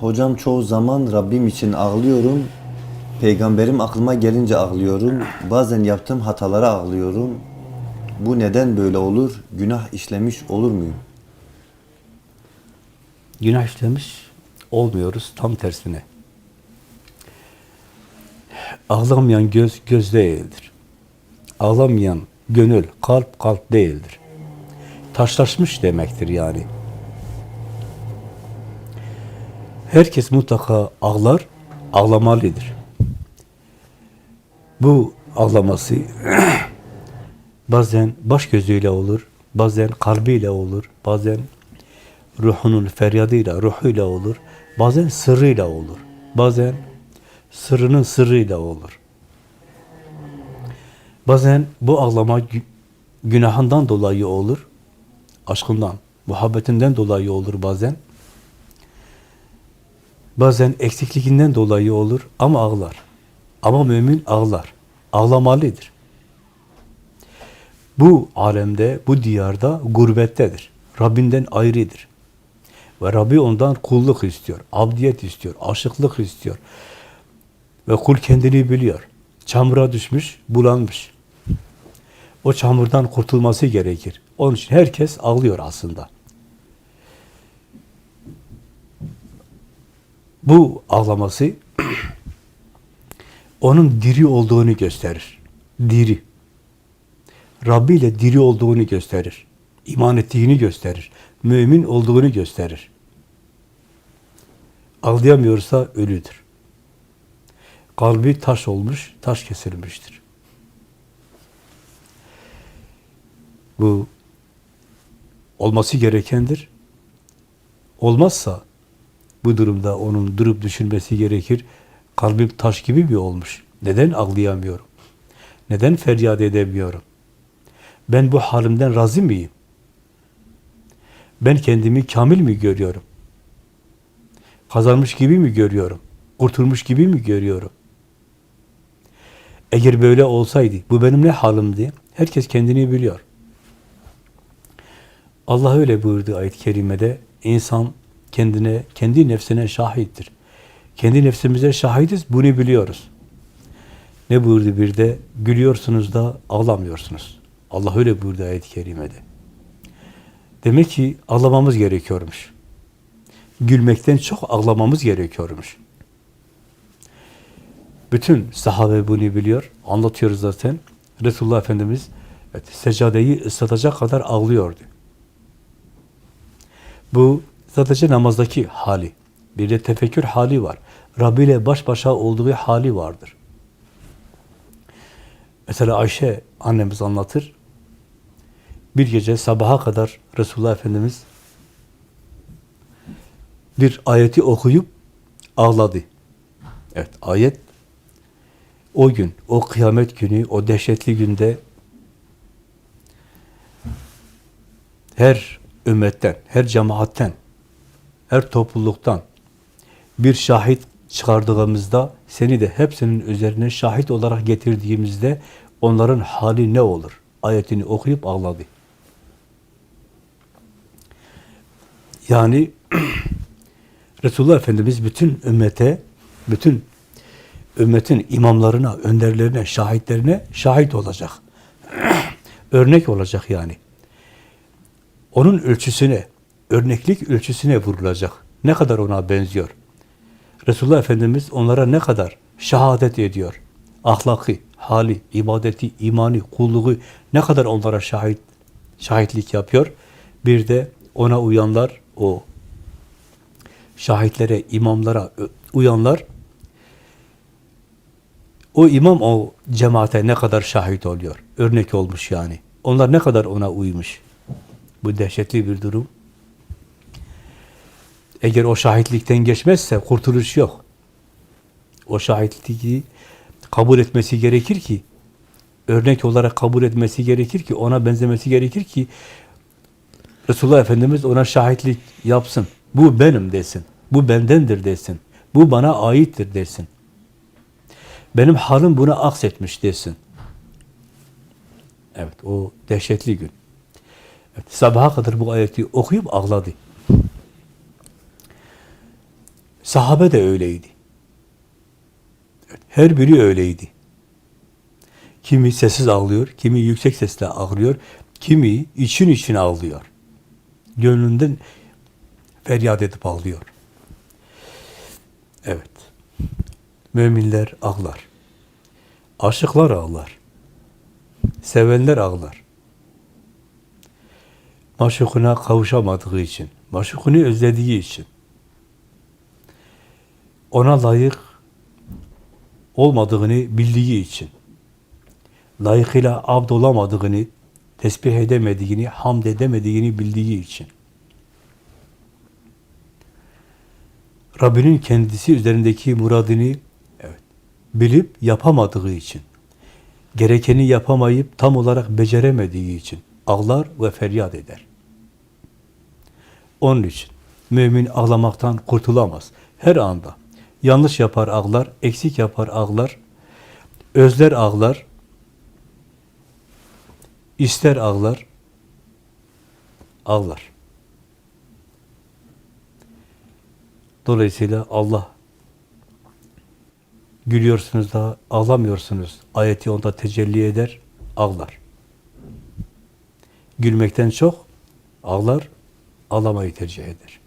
Hocam çoğu zaman Rabbim için ağlıyorum. Peygamberim aklıma gelince ağlıyorum. Bazen yaptığım hatalara ağlıyorum. Bu neden böyle olur? Günah işlemiş olur muyum? Günah işlemiş olmuyoruz tam tersine. Ağlamayan göz göz değildir. Ağlamayan gönül kalp kalp değildir. Taşlaşmış demektir yani. Herkes mutlaka ağlar, ağlamalıdır. Bu ağlaması bazen baş gözüyle olur, bazen kalbiyle olur, bazen ruhunun feryadıyla, ruhuyla olur, bazen sırrıyla olur, bazen sırrının sırrıyla olur. Bazen bu ağlama gü- günahından dolayı olur, aşkından, muhabbetinden dolayı olur bazen. Bazen eksikliğinden dolayı olur ama ağlar. Ama mümin ağlar. Ağlamalıdır. Bu alemde, bu diyarda gurbettedir. Rabbinden ayrıdır. Ve Rabbi ondan kulluk istiyor, abdiyet istiyor, aşıklık istiyor. Ve kul kendini biliyor. Çamura düşmüş, bulanmış. O çamurdan kurtulması gerekir. Onun için herkes ağlıyor aslında. Bu ağlaması onun diri olduğunu gösterir. Diri. Rabbi ile diri olduğunu gösterir. İman ettiğini gösterir. Mümin olduğunu gösterir. Ağlayamıyorsa ölüdür. Kalbi taş olmuş, taş kesilmiştir. Bu olması gerekendir. Olmazsa bu durumda onun durup düşünmesi gerekir. Kalbim taş gibi mi olmuş? Neden ağlayamıyorum? Neden feryat edemiyorum? Ben bu halimden razı mıyım? Ben kendimi kamil mi görüyorum? Kazanmış gibi mi görüyorum? Kurtulmuş gibi mi görüyorum? Eğer böyle olsaydı, bu benim ne halimdi? Herkes kendini biliyor. Allah öyle buyurdu ayet-i kerimede. İnsan kendine, kendi nefsine şahittir. Kendi nefsimize şahidiz, bunu biliyoruz. Ne buyurdu bir de? Gülüyorsunuz da ağlamıyorsunuz. Allah öyle buyurdu ayet-i kerimede. Demek ki ağlamamız gerekiyormuş. Gülmekten çok ağlamamız gerekiyormuş. Bütün sahabe bunu biliyor. Anlatıyoruz zaten. Resulullah Efendimiz evet, seccadeyi ıslatacak kadar ağlıyordu. Bu sadece namazdaki hali. Bir de tefekkür hali var. Rabbi ile baş başa olduğu hali vardır. Mesela Ayşe annemiz anlatır. Bir gece sabaha kadar Resulullah Efendimiz bir ayeti okuyup ağladı. Evet, ayet o gün, o kıyamet günü, o dehşetli günde her ümmetten, her cemaatten, her topluluktan bir şahit çıkardığımızda seni de hepsinin üzerine şahit olarak getirdiğimizde onların hali ne olur? Ayetini okuyup ağladı. Yani Resulullah Efendimiz bütün ümmete, bütün ümmetin imamlarına, önderlerine, şahitlerine şahit olacak. Örnek olacak yani. Onun ölçüsüne, örneklik ölçüsüne vurulacak. Ne kadar ona benziyor. Resulullah Efendimiz onlara ne kadar şehadet ediyor. Ahlakı, hali, ibadeti, imani, kulluğu ne kadar onlara şahit şahitlik yapıyor. Bir de ona uyanlar, o şahitlere, imamlara uyanlar o imam o cemaate ne kadar şahit oluyor. Örnek olmuş yani. Onlar ne kadar ona uymuş. Bu dehşetli bir durum. Eğer o şahitlikten geçmezse kurtuluş yok. O şahitliği kabul etmesi gerekir ki örnek olarak kabul etmesi gerekir ki ona benzemesi gerekir ki Resulullah Efendimiz ona şahitlik yapsın. Bu benim desin. Bu bendendir desin. Bu bana aittir desin. Benim halim buna aksetmiş desin. Evet, o dehşetli gün. Evet, sabaha kadar bu ayeti okuyup ağladı. Sahabe de öyleydi. Her biri öyleydi. Kimi sessiz ağlıyor, kimi yüksek sesle ağlıyor, kimi için için ağlıyor. Gönlünden feryat edip ağlıyor. Evet. Müminler ağlar. Aşıklar ağlar. Sevenler ağlar. Maşukuna kavuşamadığı için, maşukunu özlediği için, ona layık olmadığını bildiği için, layıkıyla abd olamadığını, tesbih edemediğini, hamd edemediğini bildiği için, Rabbinin kendisi üzerindeki muradını evet, bilip yapamadığı için, gerekeni yapamayıp tam olarak beceremediği için ağlar ve feryat eder. Onun için mümin ağlamaktan kurtulamaz. Her anda yanlış yapar ağlar, eksik yapar ağlar, özler ağlar, ister ağlar, ağlar. Dolayısıyla Allah gülüyorsunuz da ağlamıyorsunuz. Ayeti onda tecelli eder, ağlar. Gülmekten çok ağlar, ağlamayı tercih eder.